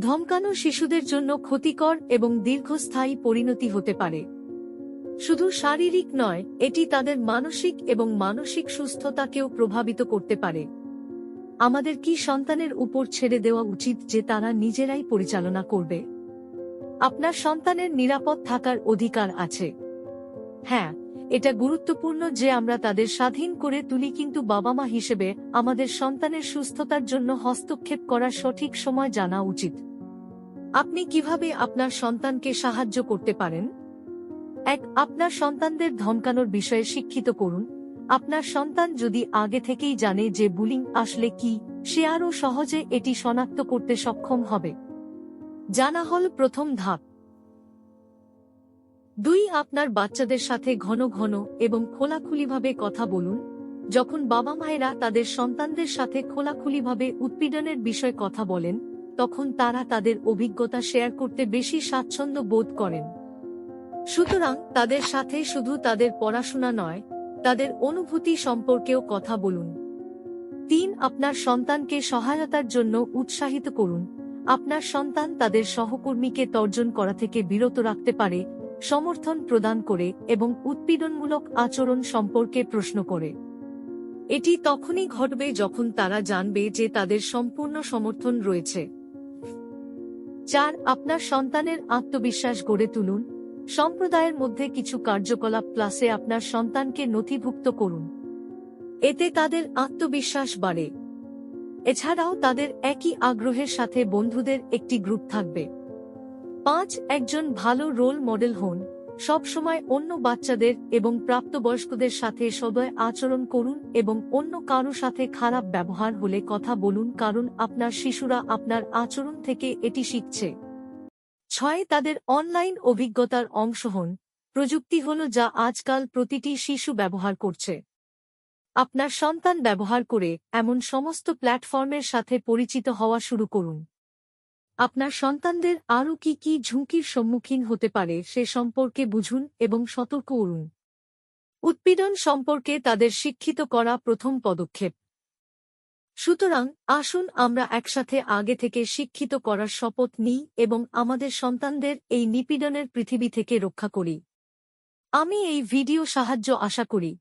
ধমকানো শিশুদের জন্য ক্ষতিকর এবং দীর্ঘস্থায়ী পরিণতি হতে পারে। শুধু শারীরিক নয়, এটি তাদের মানসিক এবং মানসিক সুস্থতাকেও প্রভাবিত করতে পারে। আমাদের কি সন্তানের উপর ছেড়ে দেওয়া উচিত যে তারা নিজেরাই পরিচালনা করবে? আপনার সন্তানের নিরাপদ থাকার অধিকার আছে। হ্যাঁ এটা গুরুত্বপূর্ণ যে আমরা তাদের স্বাধীন করে তুলি কিন্তু বাবা মা হিসেবে আমাদের সন্তানের সুস্থতার জন্য হস্তক্ষেপ করার সঠিক সময় জানা উচিত। আপনি কীভাবে আপনার সন্তানকে সাহায্য করতে পারেন? এক, আপনার সন্তানদের ধমকানোর বিষয়ে শিক্ষিত করুন। আপনার সন্তান যদি আগে থেকেই জানে যে বুলিং আসলে কি, সে আরও সহজে এটি শনাক্ত করতে সক্ষম হবে। জানা হল প্রথম ধাপ। দুই, আপনার বাচ্চাদের সাথে ঘন ঘন এবং খোলাখুলিভাবে কথা বলুন। যখন বাবা মায়েরা তাদের সন্তানদের সাথে খোলাখুলিভাবে উৎপীড়নের বিষয়ে কথা বলেন, তখন তারা তাদের অভিজ্ঞতা শেয়ার করতে বেশি স্বাচ্ছন্দ্য বোধ করেন। সুতরাং, তাদের সাথে শুধু তাদের পড়াশোনা নয়, তাদের অনুভূতি সম্পর্কেও কথা বলুন। তিন, আপনার সন্তানকে সহায়তার জন্য উৎসাহিত করুন। আপনার সন্তান তাদের সহকর্মীকে তর্জন করা থেকে বিরত রাখতে পারে সমর্থন প্রদান করে এবং উৎপীড়নমূলক আচরণ সম্পর্কে প্রশ্ন করে। এটি তখনই ঘটবে যখন তারা জানবে যে তাদের সম্পূর্ণ সমর্থন রয়েছে। চার, আপনার সন্তানের আত্মবিশ্বাস গড়ে তুলুন। সম্প্রদায়ের মধ্যে কিছু কার্যকলাপ প্লাসে আপনার সন্তানকে নথিভুক্ত করুন। এতে তাদের আত্মবিশ্বাস বাড়ে। এছাড়াও তাদের একই আগ্রহের সাথে বন্ধুদের একটি গ্রুপ থাকবে। পাঁচ একজন ভালো রোল মডেল হন। সবসময় অন্য বাচ্চাদের এবং প্রাপ্তবয়স্কদের সাথে সদয় আচরণ করুন এবং অন্য কারও সাথে খারাপ ব্যবহার হলে কথা বলুন কারণ আপনার শিশুরা আপনার আচরণ থেকে এটি শিখছে। ছয় তাদের অনলাইন অভিজ্ঞতার অংশ হন। প্রযুক্তি হল যা আজকাল প্রতিটি শিশু ব্যবহার করছে। আপনার সন্তান ব্যবহার করে এমন সমস্ত প্ল্যাটফর্মের সাথে পরিচিত হওয়া শুরু করুন। আপনার সন্তানদের আরও কি কি ঝুঁকির সম্মুখীন হতে পারে সে সম্পর্কে বুঝুন এবং সতর্ক করুন উৎপীড়ন সম্পর্কে তাদের শিক্ষিত করা প্রথম পদক্ষেপ। সুতরাং, আসুন আমরা একসাথে আগে থেকে শিক্ষিত করার শপথ নিই এবং আমাদের সন্তানদের এই নিপীড়নের পৃথিবী থেকে রক্ষা করি। আমি এই ভিডিও সাহায্য আশা করি।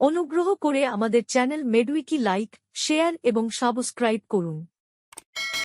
অনুগ্রহ করে আমাদের চ্যানেল মেডুইকি লাইক, শেয়ার এবং সাবস্ক্রাইব করুন।